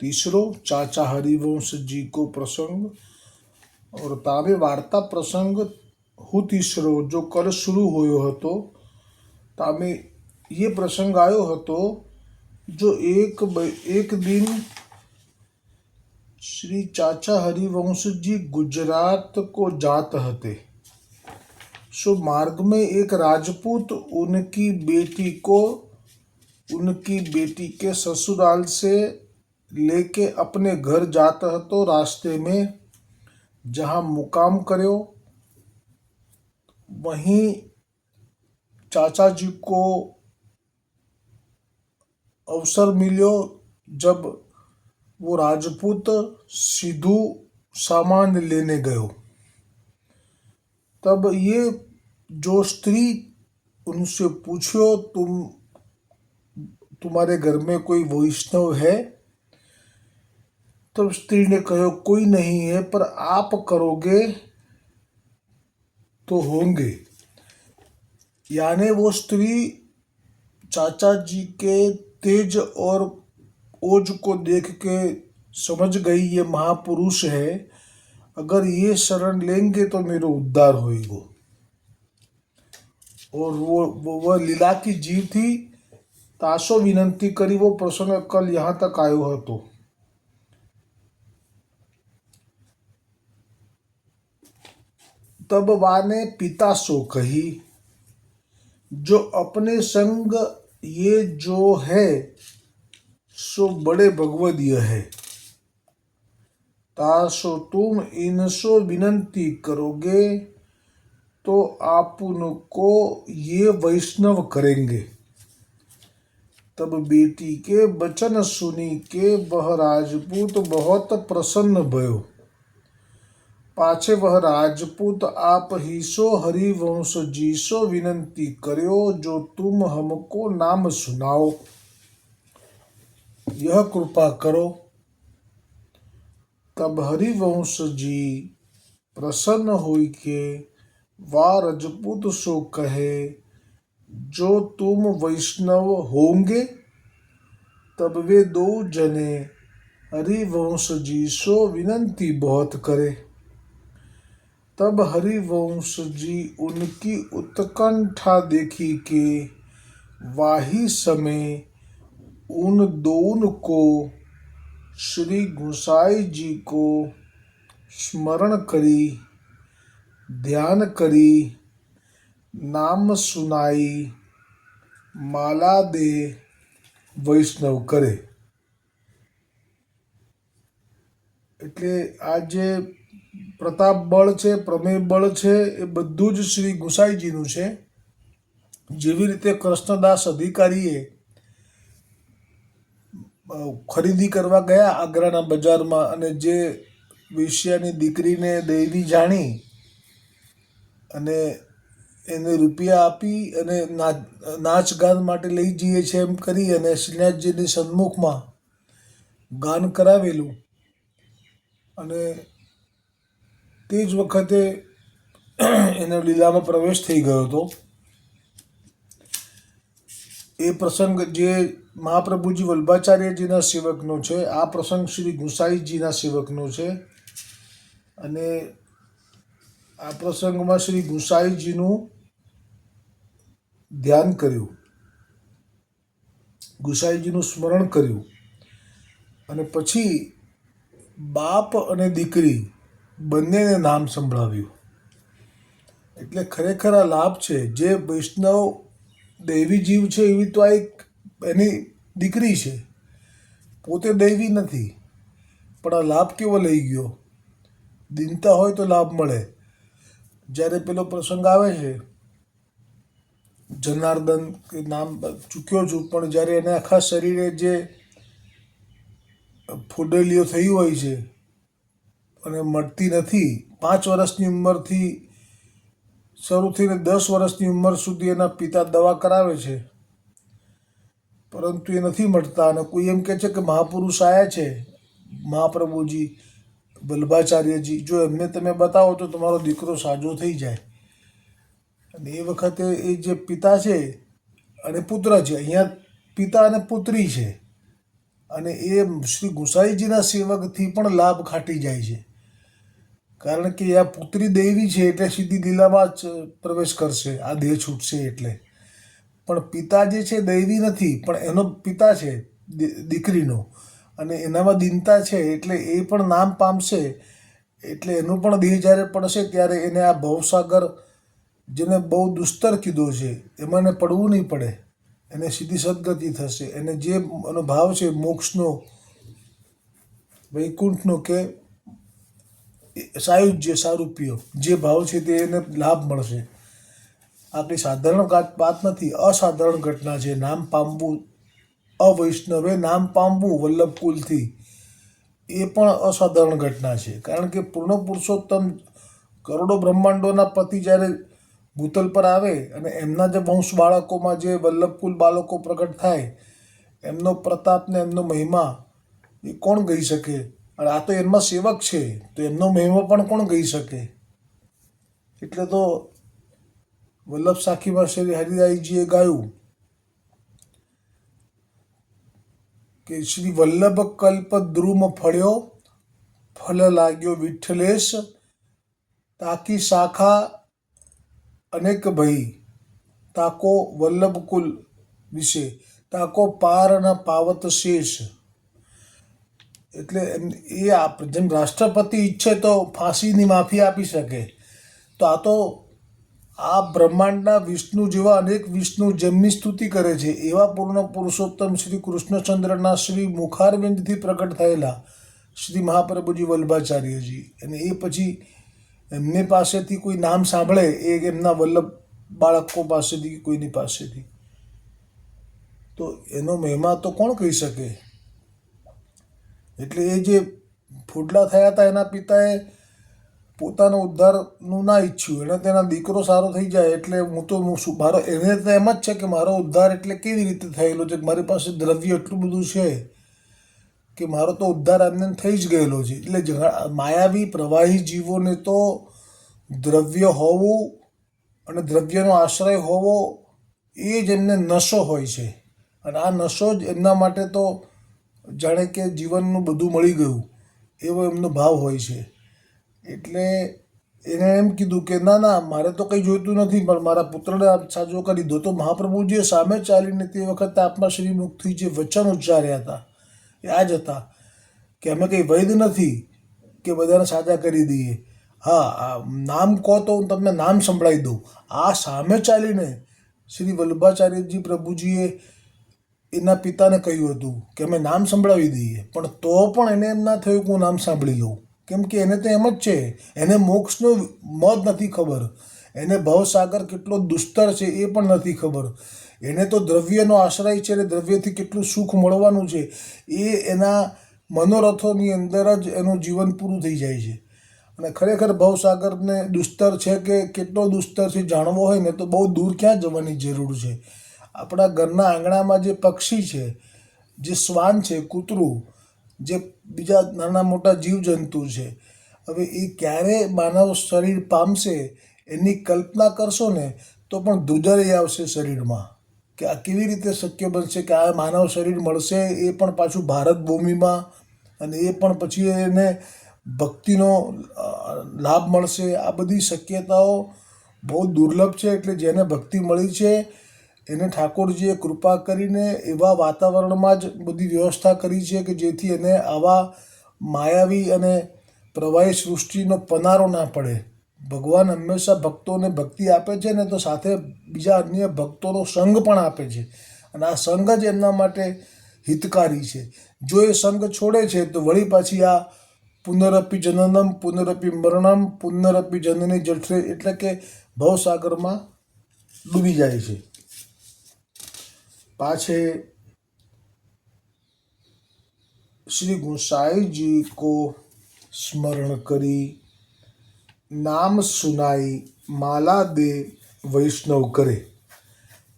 तीसरो चाचा हरिवंश जी को प्रसंग और तावे वार्ता प्रसंग હું તીસરો જો કલ શરૂ હોયો હતો તામે ये प्रसंग आयो હતો जो एक ब- एक दिन श्री चाचा हरिवंश जी गुजरात को जात हते सो मार्ग में एक राजपूत उनकी बेटी को उनकी बेटी के ससुराल से लेके अपने घर जाता है तो रास्ते में जहाँ मुकाम करो, वहीं चाचा जी को अवसर मिलो जब वो राजपूत सिद्धू सामान लेने गयो तब ये जो स्त्री उनसे पूछो, तुम, तुम्हारे घर में कोई वैष्णव है? तब स्त्री ने कहो, कोई नहीं है, पर आप करोगे तो होंगे। यानी वो स्त्री चाचा जी के तेज और ओज को देख के समझ गई, ये महापुरुष है, अगर ये शरण लेंगे तो मेरा उद्धार होएगा। और वो वो वह लीला की जीव थी ताशो विनंती करी, वो प्रसंग कल यहाँ तक आयो હતો तब वाने पिता सो कही, जो अपने संग ये जो है, सो बड़े भगवदीय है। तासो तुम इनसो विनंती करोगे तो आप उनको ये वैष्णव करेंगे। तब बेटी के वचन सुनी के वह राजपूत बहुत प्रसन्न भयो। पाछे वह राजपूत आप ही सो हरिवंश जी सो विनंती करो जो तुम हमको नाम सुनाओ। यह कृपा करो। तब हरिवंश जी प्रसन्न हुई के, वा रजपूत, सो कहे, जो तुम वैष्णव होंगे? तब वे दो जने हरिवंश जी सो विनंती बहुत करे। तब हरिवंश जी उनकी उत्कंठा देखी के वाही समय उन दोन को श्री गुसाई जी को स्मरण करी ध्यान करी નામ સુનાઈ માલા દે વૈષ્ણવ કરે એટલે આ જે પ્રતાપ બળ છે, પ્રમેય બળ છે, એ બધું જ શ્રી ગુસાઈજીનું છે. જેવી રીતે કૃષ્ણદાસ અધિકારીએ ખરીદી કરવા ગયા આગ્રાના બજારમાં અને જે વેશ્યાની દીકરીને દેવી જાણી અને એને રૂપિયા આપી અને નાચ ગાન માટે લઈ જઈએ છે એમ કરી અને શ્રીનાથજીની સન્મુખમાં ગાન કરાવેલું. અને તે જ વખતે એનો લીલામાં પ્રવેશ થઈ ગયો હતો. એ પ્રસંગ જે મહાપ્રભુજી વલ્ભાચાર્યજીના સેવકનો છે, આ પ્રસંગ શ્રી ગુસાઈજીના સેવકનો છે અને આ પ્રસંગમાં શ્રી ગુસાઈજીનું ધ્યાન કર્યું. ગુસાઈજીનું સ્મરણ કર્યું. અને પછી બાપ અને દીકરી બંનેને નામ સંભળાવ્યું. એટલે ખરેખર આ લાભ છે. જે વૈષ્ણવ દૈવી જીવ છે એવી તો આ એક એની દીકરી છે. પોતે દૈવી નથી, પણ આ લાભ કેવો લઈ ગયો? દિનતા હોય તો લાભ મળે. જ્યારે પેલો પ્રસંગ આવે છે, જનાર્દન કે નામ ચૂક્યો છું, પણ જ્યારે એને આખા શરીરે જે ફોડલીઓ થઈ હોય છે અને મળતી નથી. પાંચ વર્ષની ઉંમરથી શરૂ થઈને દસ વર્ષની ઉંમર સુધી એના પિતા દવા કરાવે છે. પરંતુ એ નથી મળતા અને કોઈ એમ કહે છે કે મહાપુરુષ આવ્યા છે. મહાપ્રભુજી વલ્ભાચાર્યજી જો એમને તમે બતાવો તો તમારો દીકરો સાજો થઈ જાય. અને એ વખતે એ જે પિતા છે અને પુત્ર છે, અહીંયા પિતા અને પુત્રી છે. અને એ શ્રી ગુસાઈજીના સેવકથી પણ લાભ ખાટી જાય છે. કારણ કે આ પુત્રી દૈવી છે એટલે સીધી લીલામાં જ પ્રવેશ કરશે, આ દેહ છૂટશે એટલે. પણ પિતા જે છે દૈવી નથી, પણ એનો પિતા છે દીકરીનો. અને એનામાં દિનતા છે એટલે એ પણ નામ પામશે, એટલે એનું પણ દેહ જ્યારે પડશે ત્યારે એને આ ભવસાગર, જેને બહુ દુસ્તર કીધો છે, એમાં એને પડવું નહીં પડે. એને સીધી સદગતિ થશે. એને જે એનો ભાવ છે મોક્ષનો, વૈકુંઠનો કે સાયુજ્ય સારૂપ્ય જે ભાવ છે તે એને લાભ મળશે. આ કંઈ સાધારણ વાત નથી, અસાધારણ ઘટના છે. નામ પામવું અવૈષ્ણવે નામ પામવું વલ્લભ કુલથી એ પણ અસાધારણ ઘટના છે. કારણ કે પૂર્ણ પુરુષોત્તમ કરોડો બ્રહ્માંડોના પતિ જ્યારે ભૂતલ પર આવે અને એમના જે વંશ બાળકોમાં જે વલ્લભકુલ બાળકો પ્રગટ થાય, એમનો પ્રતાપ ને એમનો મહિમા, એ કોણ ગઈ શકે? અને આ તો એમના સેવક છે, તો એમનો મહિમા પણ કોણ ગઈ શકે? એટલે તો વલ્લભ સાખીમાં શ્રી હરિરાયજીએ ગાયું કે શ્રી વલ્લભ કલ્પ દ્રુમ ફળ્યો, ફલ લાગ્યો વિઠ્ઠલેશ, તાકી શાખા અનેક ભઈ, તાકો વલ્લભ કુલ વિશે, તાકો પાર ન પાવત શેષ. એટલે એમ એ આપ જેમ રાષ્ટ્રપતિ ઈચ્છે તો ફાંસીની માફી આપી શકે. તો આ તો આ બ્રહ્માંડના વિષ્ણુ જેવા અનેક વિષ્ણુ જેમની સ્તુતિ કરે છે, એવા પૂર્ણ પુરુષોત્તમ શ્રી કૃષ્ણચંદ્રના શ્રી મુખારવિંદથી પ્રગટ થયેલા શ્રી મહાપ્રભુજી વલ્ભાચાર્યજી અને એ પછી એમની પાસેથી કોઈ નામ સાંભળે એ એમના વલ્લભ બાળકો પાસેથી કોઈની પાસેથી. તો એનો મહિમા તો કોણ કહી શકે? એટલે એ જે ફોડલા થયા હતા એના પિતાએ પોતાનો ઉદ્ધારનું ના ઈચ્છ્યું. એને તેના દીકરો સારો થઈ જાય એટલે હું તો મારો, એને તો એમ જ છે કે મારો ઉદ્ધાર એટલે કેવી રીતે થયેલો છે? મારી પાસે દ્રવ્ય એટલું બધું છે કે મારો તો ઉદ્ધાર એમને થઈ જ ગયેલો છે. એટલે માયાવી પ્રવાહી જીવોને તો દ્રવ્ય હોવું અને દ્રવ્યનો આશ્રય હોવો એ જ એમને નશો હોય છે. અને આ નશો જ એમના માટે તો જાણે કે જીવનનું બધું મળી ગયું, એવો એમનો ભાવ હોય છે. એટલે એને એમ કીધું કે, ના ના, મારે તો કંઈ જોઈતું નથી, પણ મારા પુત્રને સાજો કરી દો. તો મહાપ્રભુજીએ સામે ચાલીને તે વખતે આપમાં શ્રી મુખથી જે વચન ઉચ્ચાર્યા હતા, એ આ જ હતા કે, અમે કંઈ વૈદ નથી કે બધાને સાજા કરી દઈએ. હા નામ કહો તો હું તમને નામ સંભળાવી દઉં. આ સામે ચાલીને શ્રી વલ્લભાચાર્યજી પ્રભુજીએ એના પિતાને કહ્યું હતું કે અમે નામ સંભળાવી દઈએ, પણ તો પણ એને એમ ના થયું કે હું નામ સાંભળી લઉં. કેમ કે એને તો એમ જ છે, એને મોક્ષનો મત નથી ખબર. એને ભવસાગર કેટલો દુસ્તર છે એ પણ નથી ખબર. એને તો દ્રવ્યનો આશ્રય છે અને દ્રવ્યથી કેટલું સુખ મળવાનું છે એ એના મનોરથોની અંદર જ એનું જીવન પૂરું થઈ જાય છે. અને ખરેખર ભવસાગરને દુસ્તર છે કે કેટલો દુસ્તર છે જાણવો હોય ને તો બહુ દૂર ક્યાં જવાની જરૂર છે? આપણા ઘરના આંગણામાં જે પક્ષી છે, જે શ્વાન છે, કૂતરું, જે બીજા નાના મોટા જીવજંતુ છે, હવે એ ક્યારે માનવ શરીર પામશે એની કલ્પના કરશો ને, તો પણ ધ્રુજારી આવશે શરીરમાં. કે આ કેવી રીતે શક્ય બનશે કે આ માનવ શરીર મળશે એ પણ પાછું ભારત ભૂમિમાં અને એ પણ પછી એને ભક્તિનો લાભ મળશે. આ બધી શક્યતાઓ બહુ દુર્લભ છે, એટલે જેને ભક્તિ મળી છે એને ઠાકોરજીએ કૃપા કરીને એવા વાતાવરણમાં જ બધી વ્યવસ્થા કરી છે કે જેથી એને આવા માયાવી અને પ્રવાહી સૃષ્ટિનો પનારો ના પડે. ભગવાન હંમેશા ભક્તોને ભક્તિ આપે છે ને તો સાથે બીજા અન્ય ભક્તોનો સંગ પણ આપે છે. અને આ સંગ જ એમના માટે હિતકારી છે. જો એ સંગ છોડે છે તો વળી પાછી આ પુનરપી જનનમ પુનરપી મરણમ પુનરપી જનની જઠરે એટલે કે ભવસાગરમાં ડૂબી જાય છે. પાછે श्री गोसाई जी को स्मरण करी નામ સુનાઈ માલા દે વૈષ્ણવ કરે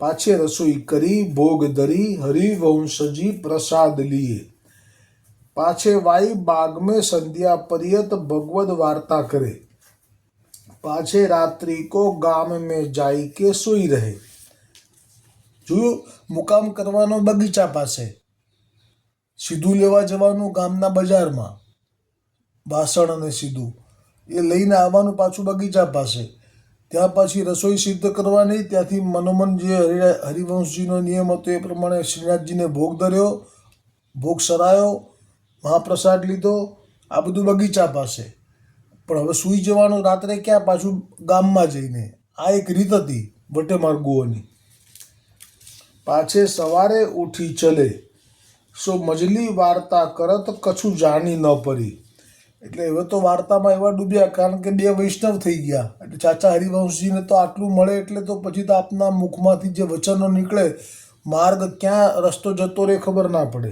પાછે રસોઈ કરી ભોગ ધરી હરિવંશજી પ્રસાદ લીએ પાછે વાઈ બાગ में संध्या पर्यत भगवद वार्ता करे પાછે રાત્રિ કો ગામ में जाई के સોઈ રહે જોયું મુકામ કરવાનો બગીચા પાસે. સીધું લેવા જવાનું ગામના બજારમાં. વાસણ અને સીધું. એ લઈને આવવાનું પાછું બગીચા પાસે. ત્યાં પછી રસોઈ સિદ્ધ કરવાની, ત્યાંથી મનોમન જે હરિ, હરિવંશજીનો નિયમ હતો એ પ્રમાણે શ્રીનાથજીને ભોગ ધર્યો, ભોગ સરાયો, મહાપ્રસાદ લીધો, આ બધું બગીચા પાસે. પણ હવે સૂઈ જવાનું રાત્રે ક્યાં? પાછું ગામમાં જઈને. આ એક રીત હતી વટે માર્ગોની પાછે સવારે ઉઠી ચલે. સો મજલી વાર્તા કરત કછું જાણી ન પડી. એટલે હવે તો વાર્તામાં એવા ડૂબ્યા, કારણ કે બે વૈષ્ણવ થઈ ગયા. એટલે ચાચા હરિવંશજીને તો આટલું મળે એટલે તો પછી તો આપના મુખમાંથી જે વચનો નીકળે, માર્ગ ક્યાં રસ્તો જતો રહે ખબર ના પડે.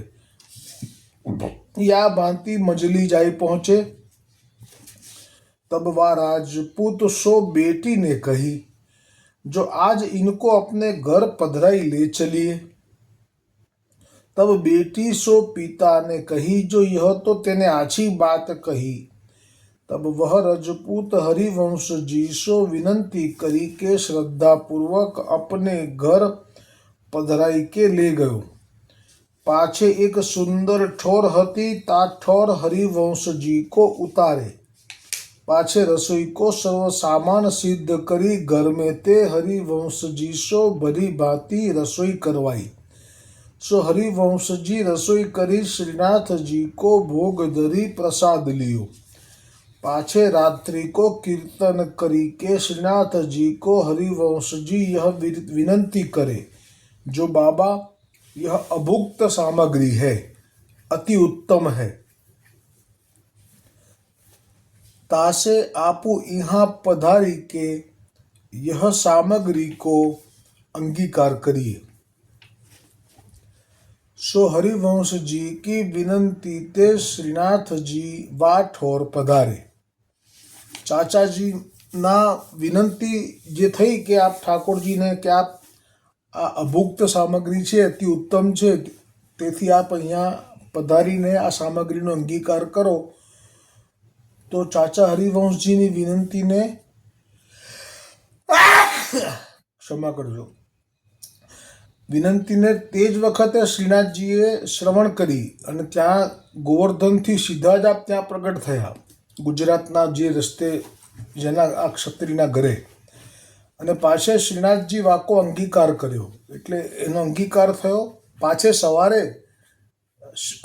યા ભાંતિ મજલી જાય પહોંચે. તબ વા રાજપૂત સો બેટીને કહી जो आज इनको अपने घर पधराई ले चलिए। तब बेटी सो पिता ने कही, जो यह तो तेने आछी बात कही। तब वह रजपूत हरिवंश जी सो विनंती करी के श्रद्धा पूर्वक अपने घर पधराई के ले गयो। पाछे एक सुंदर ठोर हती, ता ठोर हरिवंश जी को उतारे। પાછે રસોઈ કો સર્વ સામાન સિદ્ધ કરી ઘર में તે હરિવંશજી સો ભરી ભાતી રસોઈ કરવાઈ સો હરિવંશજી રસોઈ કરી શ્રીનાથજી કો ભોગ ધરી પ્રસાદ लियो पाछे रात्रि को कीर्तन करी के श्रीनाथजी को हरिवंशजी यह विर- विनंती करे जो बाबा यह अभुक्त सामग्री है अति उत्तम है तासे आपू यहाँ पधारी के यह सामग्री को अंगीकार करिए सो हरिवंश जी की विनंती ते श्रीनाथ जी वाठोर पधारे ચાચાજી ના વિનંતી જે થઈ કે આપ ઠાકોરજીને કે આપ આ અભુક્ત સામગ્રી છે અતિ ઉત્તમ છે તેથી આપ અહીંયા પધારીને આ સામગ્રીનો અંગીકાર કરો તો ચાચા હરિવંશજીની વિનંતીને ક્ષમા કરજો. વિનંતીને તે જ વખતે શ્રીનાથજીએ શ્રવણ કરી અને ત્યાં ગોવર્ધનથી સીધા જ આપ ત્યાં પ્રગટ થયા. ગુજરાતના જે રસ્તે જેના આ ક્ષત્રિયના ઘરે. અને પાછે શ્રીનાથજી વાકો અંગીકાર કર્યો. એટલે એનો અંગીકાર થયો. પાછે સવારે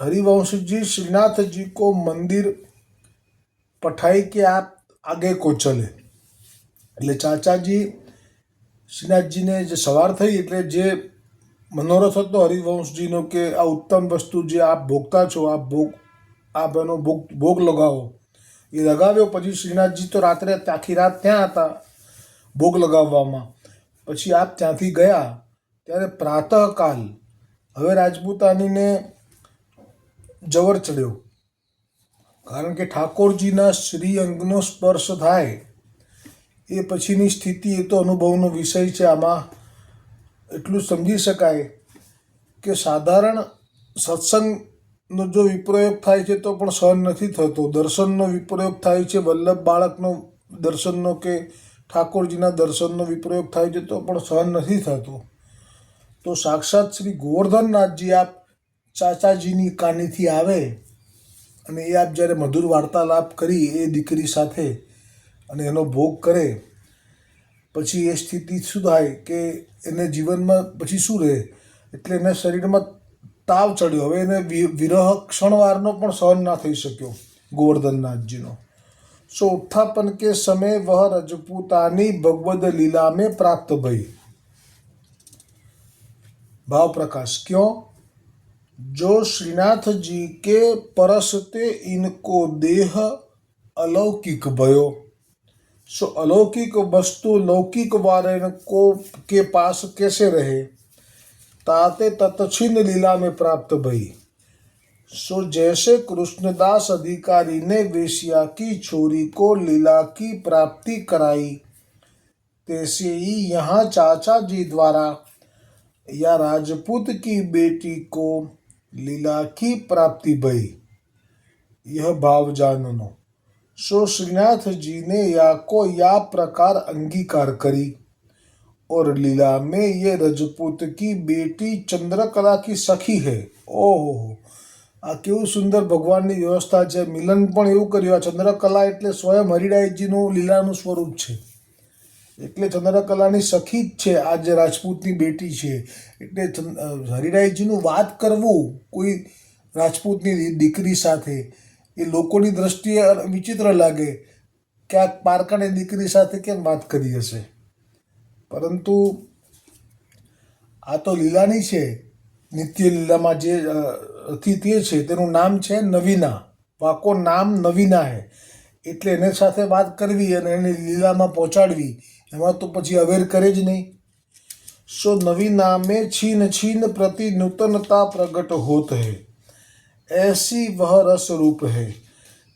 હરિવંશજી શ્રીનાથજી કો મંદિર પઠાઈ કે આપ આગે કો ચલે? એટલે ચાચાજી, શ્રીનાથજીને જે સવાર થઈ એટલે જે મનોરથ હતો હરિવંશજીનો કે આ ઉત્તમ વસ્તુ જે આપ ભોગતા છો, આપ ભોગ, આપ એનો ભોગ ભોગ લગાવો, એ લગાવ્યો. પછી શ્રીનાથજી તો રાત્રે આખી રાત ત્યાં હતા ભોગ લગાવવામાં. પછી આપ ત્યાંથી ગયા, ત્યારે પ્રાતઃકાલ. હવે રાજપૂતાનીને જવર ચડ્યો. કારણ કે ઠાકોરજીના શ્રી અંગનો સ્પર્શ થાય, એ પછીની સ્થિતિ એ તો અનુભવનો વિષય છે આમાં. એટલું સમજી શકાય કે સાધારણ સત્સંગનો જો વિપ્રયોગ થાય છે તો પણ સહન નથી થતો. દર્શનનો વિપ્રયોગ થાય છે, વલ્લભ બાળકનો દર્શનનો કે ઠાકોરજીના દર્શનનો વિપ્રયોગ થાય છે તો પણ સહન નથી થતો. તો સાક્ષાત શ્રી ગોવર્ધનનાથજી આપ ચાચાજીની કાનીથી આવે. અને એ આપ જ્યારે મધુર વાર્તાલાપ કરી એ દીકરી સાથે અને એનો ભોગ કરે, પછી એ સ્થિતિ શું થાય કે એને જીવનમાં પછી શું રહે? એટલે એને શરીરમાં તાવ ચડ્યો. હવે એને વિરહ ક્ષણવારનો પણ સહન ના થઈ શક્યો ગોવર્ધનનાથજીનો સો ઉત્થાપન કે સમય વહ રજપૂતાની ભગવદ લીલા મેં પ્રાપ્ત ભઈ. ભાવ પ્રકાશ. ક્યો? जो श्रीनाथ जी के परसते इनको देह अलौकिक भयो। सो अलौकिक वस्तु लौकिक वारण को के पास कैसे रहे? ताते तत्छिन्न लीला में प्राप्त भई। सो जैसे कृष्णदास अधिकारी ने वेश्या की छोरी को लीला की प्राप्ति कराई, तैसे ही यहाँ चाचा जी द्वारा या राजपूत की बेटी को लीला की प्राप्ति भई यह भाव जाननो सो श्रीनाथ जी ने या को या प्रकार अंगीकार करी और लीला में ये रजपूत की बेटी चंद्रकला की सखी है ઓહો આ કેવું સુંદર ભગવાનની વ્યવસ્થા છે મિલન પણ એવું કર્યું આ ચંદ્રકલા એટલે સ્વયં હરિરાયજીનું લીલાનું સ્વરૂપ છે એટલે ચંદ્રકલાની સખી જ છે, આ જે રાજપૂતની બેટી છે. એટલે હરિરાયજીનું વાત કરવું કોઈ રાજપૂતની દીકરી સાથે, એ લોકોની દ્રષ્ટિએ વિચિત્ર લાગે. કે આ પારકાની દીકરી સાથે કેમ વાત કરી હશે? પરંતુ આ તો લીલાની છે. નિત્ય લીલામાં જે હતી છે, તેનું નામ છે નવીના. વાકો નામ નવીના હે. એટલે એને સાથે વાત કરવી અને એને લીલામાં પહોંચાડવી. એમાં તો પછી અવેર કરે જ નહીં सो नवीना में छीन छीन प्रति नूतनता प्रकट होत है ऐसी वह रस रूप है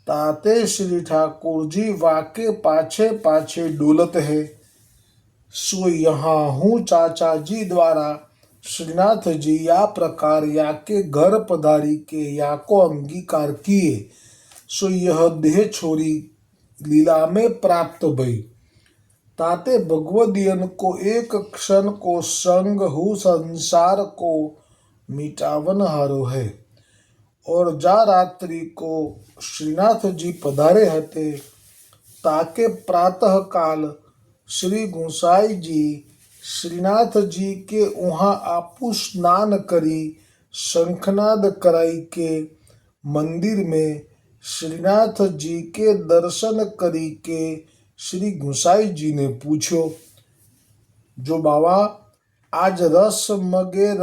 ताते श्री ठाकुर जी वाके पाछे पाछे डोलत है सो यहाँ हूँ चाचा जी द्वारा श्रीनाथ जी या प्रकार या के घर पधारी के या को अंगीकार किए सो यह देह छोरी लीला में प्राप्त भई ताते भगवदियन को एक क्षण को संग हु संसार को मिटावन हारो है। और जा रात्रि को श्रीनाथ जी पधारे हते, ताके प्रातः काल श्री गुसाई जी श्रीनाथ जी के वहाँ आपू स्नान करी शंखनाद कराई के मंदिर में श्रीनाथ जी के दर्शन करी के શ્રી ગોસાઈજીને પૂછ્યો, જો બાવા, આજ રસ મગે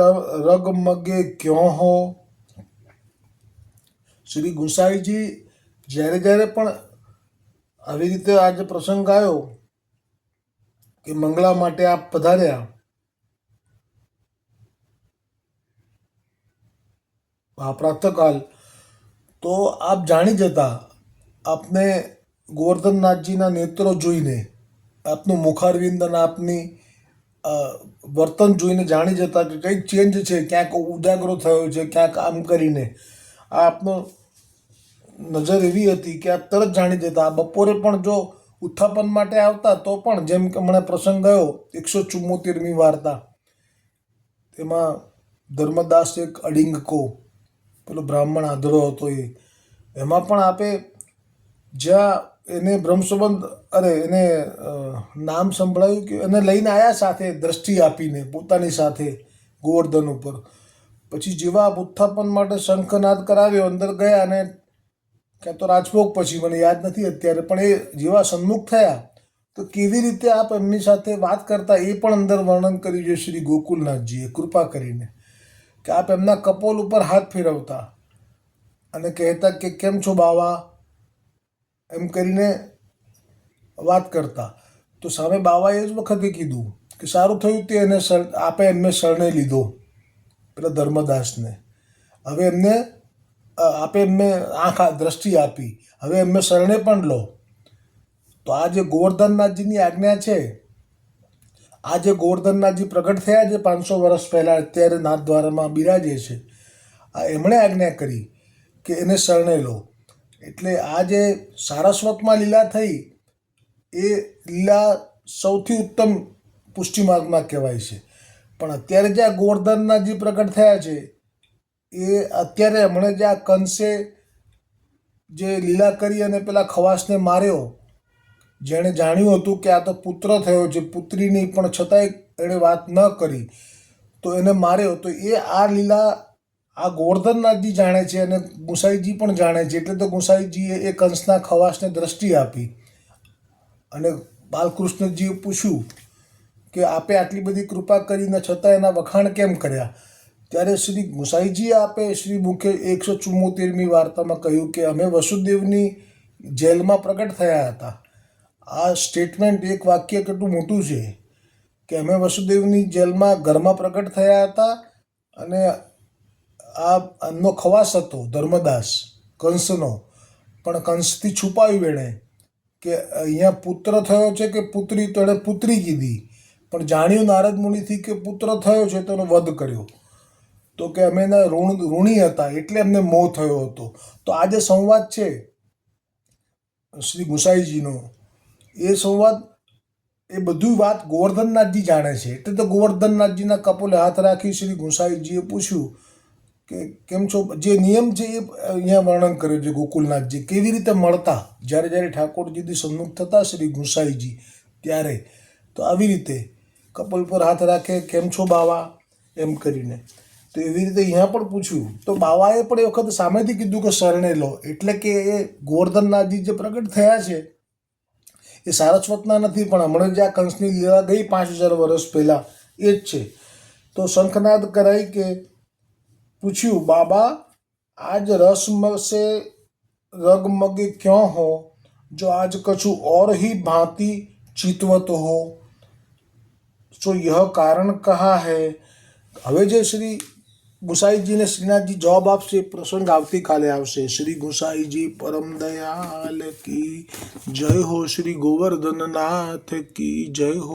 રગ મગે ક્યો હો? શ્રી ગોસાઈજી જ્યારે જ્યારે પણ આવી રીતે આજે પ્રસંગ આવ્યો કે મંગળા માટે આપ પધાર્યા આ પ્રાતકાલ તો આપ જાણી જતા આપને ગોવર્ધનનાથજીના નેત્રો જોઈને, આપનું મુખારવિંદ અને આપની વર્તન જોઈને જાણી જતા કે કંઈક ચેન્જ છે, ક્યાંક ઉજાગરો થયો છે, ક્યાંક આમ કરીને. આ આપનો નજર એવી હતી કે આપ તરત જાણી જતા બપોરે પણ જો ઉત્થાપન માટે આવતા, તો પણ જેમ કે હમણાં પ્રસંગ ગયો, એકસો ચુમ્મોતેરમી વાર્તા. તેમાં ધર્મદાસ એક અડિંગકો પેલો બ્રાહ્મણ આધરો હતો એ. એમાં પણ આપે જ્યાં એને બ્રહ્મસંબંધ, અરે એને નામ સંભળાયું કે એને લઈને આવ્યા સાથે, દ્રષ્ટિ આપીને, પોતાની સાથે ગોવર્ધન ઉપર. પછી જેવા ઉત્થાપન માટે શંખનાદ કરાવ્યો, અંદર ગયા અને ક્યાં તો રાજભોગ પછી, મને યાદ નથી અત્યારે, પણ એ જેવા સન્મુખ થયા, તો કેવી રીતે આપ એમની સાથે વાત કરતા, એ પણ અંદર વર્ણન કર્યું છે શ્રી ગોકુલનાથજીએ, કૃપા કરીને. કે આપ એમના કપોલ ઉપર હાથ ફેરવતા અને કહેતા કે, કેમ છો બાવા? એમ કરીને વાત કરતા. તો સામે બાવાએ જ વખતે કીધું કે સારું થયું તે એને શર, આપે એમને શરણે લીધો, પેલા ધર્મદાસને. હવે એમને આપે એમને આંખ દ્રષ્ટિ આપી. હવે એમને શરણે પણ લો. તો આ જે ગોવર્ધનનાથજીની આજ્ઞા છે, આ જે ગોવર્ધનનાથજી પ્રગટ થયા છે પાંચસો વર્ષ પહેલાં, અત્યારે નાથદ્વારામાં બિરાજે છે, આ એમણે આજ્ઞા કરી કે એને શરણે લો. એટલે આ જે સારસ્વતમાં લીલા થઈ, એ લીલા સૌથી ઉત્તમ પુષ્ટિમાર્ગમાં કહેવાય છે. પણ અત્યારે જે આ ગોવર્ધનનાથજી પ્રગટ થયા છે, એ અત્યારે હમણાં જે આ કંસે જે લીલા કરી અને પેલા ખવાસને માર્યો, જેણે જાણ્યું હતું કે આ તો પુત્ર થયો છે, પુત્રીની પણ છતાંય એણે વાત ન કરી, તો એને માર્યો. તો એ આ લીલા આ ગોવર્ધનનાથજી જાણે છે અને ગુસાઈજી પણ જાણે છે. એટલે તો ગુસાઈજીએ એ કંસના ખવાસને દ્રષ્ટિ આપી. અને બાલકૃષ્ણજીએ પૂછ્યું કે આપે આટલી બધી કૃપા કરીને છતાં એના વખાણ કેમ કર્યા? ત્યારે શ્રી ગુસાઈજીએ આપે શ્રી મુખે એકસો ચુમ્મોતેરમી વાર્તામાં કહ્યું કે અમે વસુદેવની જેલમાં પ્રગટ થયા હતા. આ સ્ટેટમેન્ટ એક વાક્ય કેટલું મોટું છે કે અમે વસુદેવની જેલમાં ઘરમાં પ્રગટ થયા હતા અને આ એમનો ખવાસ હતો, ધર્મદાસ, કંસનો. પણ કંસથી છુપાવ્યું એણે કે અહીંયા પુત્ર થયો છે કે પુત્રી તો એણે પુત્રી કીધી. પણ જાણ્યું નારદ મુનિથી કે પુત્ર થયો છે તો એનો વધ કર્યો. તો કે અમે એના ઋણ, ઋણી હતા એટલે અમને મોહ થયો હતો. તો આ જે સંવાદ છે, શ્રી ગુસાઈજીનો, એ સંવાદ, એ બધું વાત ગોવર્ધનનાથજી જાણે છે. એટલે તો ગોવર્ધનનાથજીના કપોલે હાથ રાખી શ્રી ગુસાઈજીએ પૂછ્યું કે કેમ છો? જે નિયમ છે એ અહીંયા વર્ણન કર્યું છે ગોકુલનાથજી. કેવી રીતે મળતા? જ્યારે જ્યારે ઠાકોરજીથી સન્મુખ થતા શ્રી ગુસાઈજી ત્યારે. તો આવી રીતે કપલ પર હાથ રાખે, કેમ છો બાવા? એમ કરીને. તો એવી રીતે અહીંયા પણ પૂછ્યું. તો બાવાએ પણ એ વખત સામેથી કીધું કે, શરણે લો. એટલે કે એ ગોવર્ધનનાથજી જે પ્રગટ થયા છે, એ સારસ્વતના નથી, પણ હમણાં જે આ કંસની લીલા ગઈ પાંચ હજાર વર્ષ પહેલાં. એ જ છે. તો શંખનાદ કરાઈ કે પૂછ્યું બાબા આજ રસમ से रगमगे क्यों हो जो आज कछु और ही भांति चितवत हो तो यह कारण कहा है હવે જે શ્રી ગુસાઈજીને શ્રીનાથજી જવાબ આપશે એ પ્રસંગ આવતીકાલે આવશે શ્રી ગુસાઈજી પરમ દયાલ કી જય હો શ્રી ગોવર્ધનનાથ કી જય હો